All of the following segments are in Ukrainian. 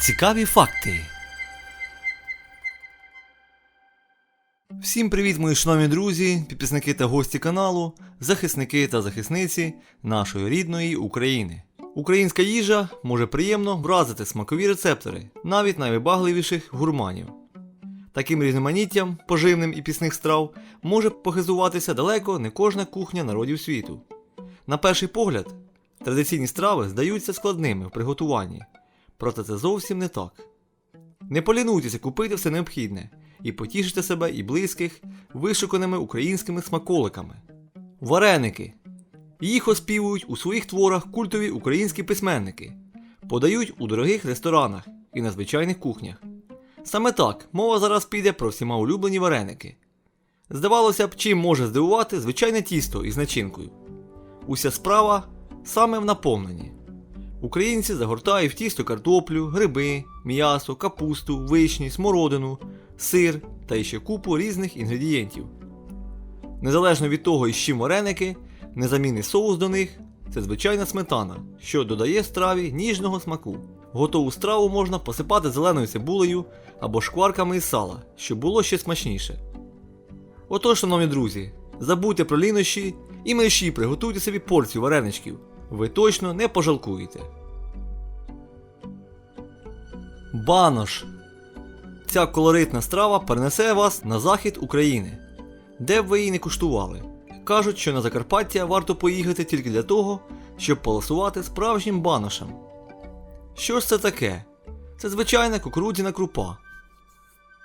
Цікаві факти. Всім привіт, мої шановні друзі, підписники та гості каналу, захисники та захисниці нашої рідної України. Українська їжа може приємно вразити смакові рецептори, навіть найвибагливіших гурманів. Таким різноманіттям поживним і пісних страв може похизуватися далеко не кожна кухня народів світу. На перший погляд, традиційні страви здаються складними в приготуванні, проте це зовсім не так. Не полінуйтеся купити все необхідне і потішите себе і близьких вишуканими українськими смаколиками. Вареники. Їх оспівують у своїх творах культові українські письменники, подають у дорогих ресторанах і на звичайних кухнях. Саме так мова зараз піде про всіма улюблені вареники. Здавалося б, чим може здивувати звичайне тісто із начинкою. Уся справа саме в наповненні. Українці загортають в тісто картоплю, гриби, м'ясо, капусту, вишні, смородину, сир та іще купу різних інгредієнтів. Незалежно від того, із чим вареники, незамінний соус до них це звичайна сметана, що додає страві ніжного смаку. Готову страву можна посипати зеленою цибулею або шкварками із сала, щоб було ще смачніше. Отож, шановні друзі, забудьте про лінощі і мерщі приготуйте собі порцію вареничків. Ви точно не пожалкуєте. Банош. Ця колоритна страва перенесе вас на захід України, де б ви її не куштували. Кажуть, що на Закарпаття варто поїхати тільки для того, щоб полосувати справжнім баношем. Що ж це таке? Це звичайна кукурудзяна крупа.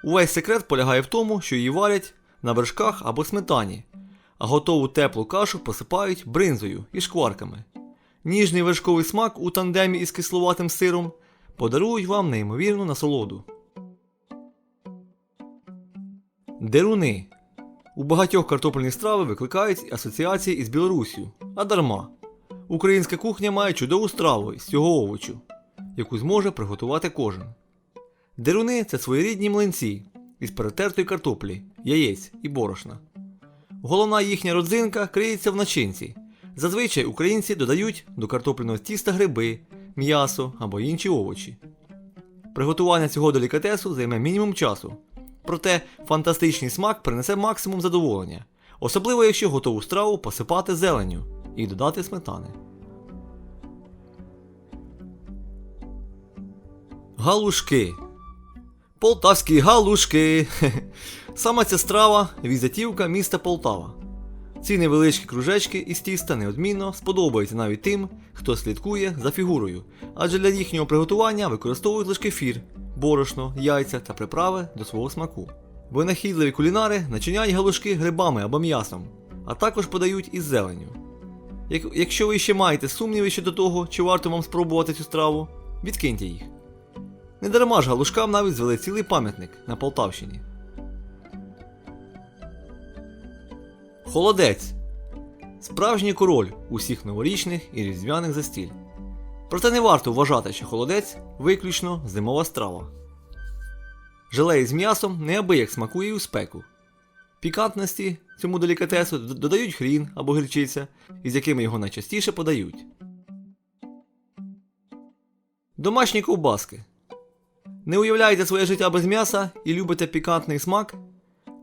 Увесь секрет полягає в тому, що її варять на вершках або сметані, а готову теплу кашу посипають бринзою і шкварками. Ніжний вершковий смак у тандемі із кисловатим сиром подарують вам неймовірну насолоду. Деруни. У багатьох картопельні страви викликають асоціації із Білоруссю, а дарма. Українська кухня має чудову страву з цього овочу, яку зможе приготувати кожен. Деруни це своєрідні млинці із перетертої картоплі, яєць і борошна. Головна їхня родзинка криється в начинці. Зазвичай українці додають до картопляного тіста гриби, м'ясо або інші овочі. Приготування цього делікатесу займе мінімум часу, проте фантастичний смак принесе максимум задоволення, особливо якщо готову страву посипати зеленню і додати сметани. Галушки. Полтавські галушки. Саме ця страва візитівка міста Полтава. Ці невеличкі кружечки із тіста неодмінно сподобаються навіть тим, хто слідкує за фігурою, адже для їхнього приготування використовують лише кефір, борошно, яйця та приправи до свого смаку. Винахідливі кулінари начиняють галушки грибами або м'ясом, а також подають із зеленню. Як, якщо ви ще маєте сумніви щодо того, чи варто вам спробувати цю страву, відкиньте їх. Недарма ж галушкам навіть звели цілий пам'ятник на Полтавщині. Холодець. Справжній король усіх новорічних і різдвяних застіль. Проте не варто вважати, що холодець виключно зимова страва. Желей з м'ясом неабияк смакує у спеку. Пікантності цьому делікатесу додають хрін або гірчиця, із якими його найчастіше подають. Домашні ковбаски. Не уявляєте своє життя без м'яса і любите пікантний смак?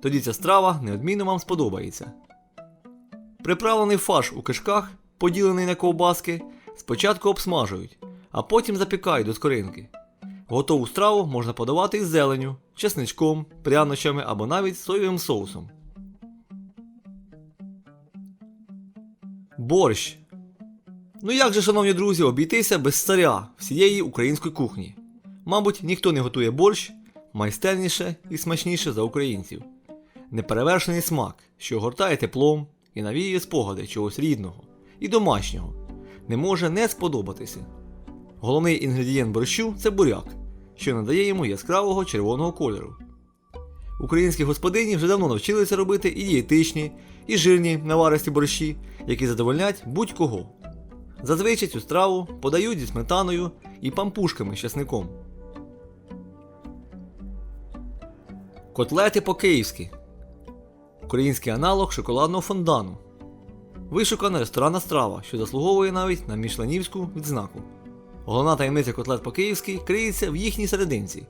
Тоді ця страва неодмінно вам сподобається. Приправлений фарш у кишках, поділений на ковбаски, спочатку обсмажують, а потім запікають до скоринки. Готову страву можна подавати із зеленю, чесничком, прянощами або навіть соєвим соусом. Борщ. Ну як же, шановні друзі, обійтися без царя всієї української кухні? Мабуть, ніхто не готує борщ майстерніше і смачніше за українців. Неперевершений смак, що гортає теплом і навіює спогади чогось рідного і домашнього, не може не сподобатися. Головний інгредієнт борщу це буряк, що надає йому яскравого червоного кольору. Українські господині вже давно навчилися робити і дієтичні, і жирні наваристі борщі, які задовольнять будь-кого. Зазвичай цю страву подають зі сметаною і пампушками з часником. Котлети по-київськи. Український аналог шоколадного фондану. Вишукана ресторанна страва, що заслуговує навіть на мішленівську відзнаку. Головна таємниця котлет по-київськи криється в їхній серединці.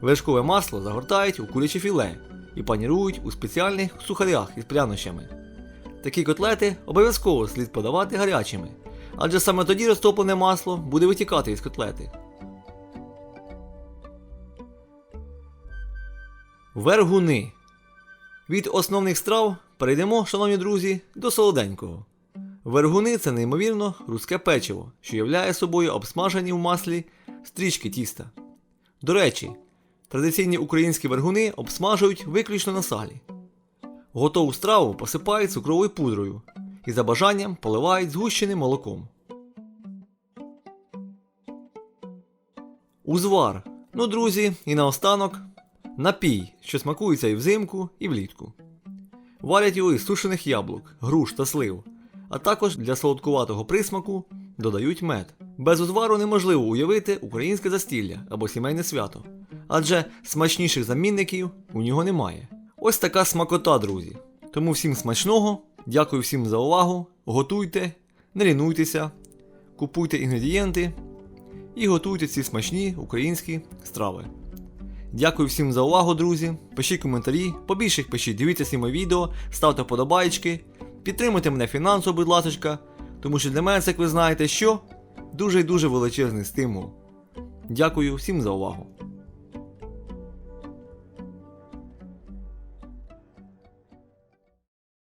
Вершкове масло загортають у куряче філе і панірують у спеціальних сухарях із прянощами. Такі котлети обов'язково слід подавати гарячими, адже саме тоді розтоплене масло буде витікати із котлети. Вергуни. Від основних страв перейдемо, шановні друзі, до солоденького. Вергуни це неймовірно руске печиво, що являє собою обсмажені в маслі стрічки тіста. До речі, традиційні українські вергуни обсмажують виключно на салі. Готову страву посипають цукровою пудрою і за бажанням поливають згущеним молоком. Узвар. Ну, друзі, і наостанок напій, що смакується і взимку, і влітку. Варять його із сушених яблук, груш та слив, а також для солодкуватого присмаку додають мед. Без узвару неможливо уявити українське застілля або сімейне свято, адже смачніших замінників у нього немає. Ось така смакота, друзі. Тому всім смачного, дякую всім за увагу. Готуйте, не лінуйтеся, купуйте інгредієнти і готуйте ці смачні українські страви. Дякую всім за увагу, друзі. Пишіть коментарі, побільше їх пишіть, дивіться всі мої відео, ставте вподобайки, підтримуйте мене фінансово, будь ласка, тому що для мене як ви знаєте, що дуже і дуже величезний стимул. Дякую всім за увагу.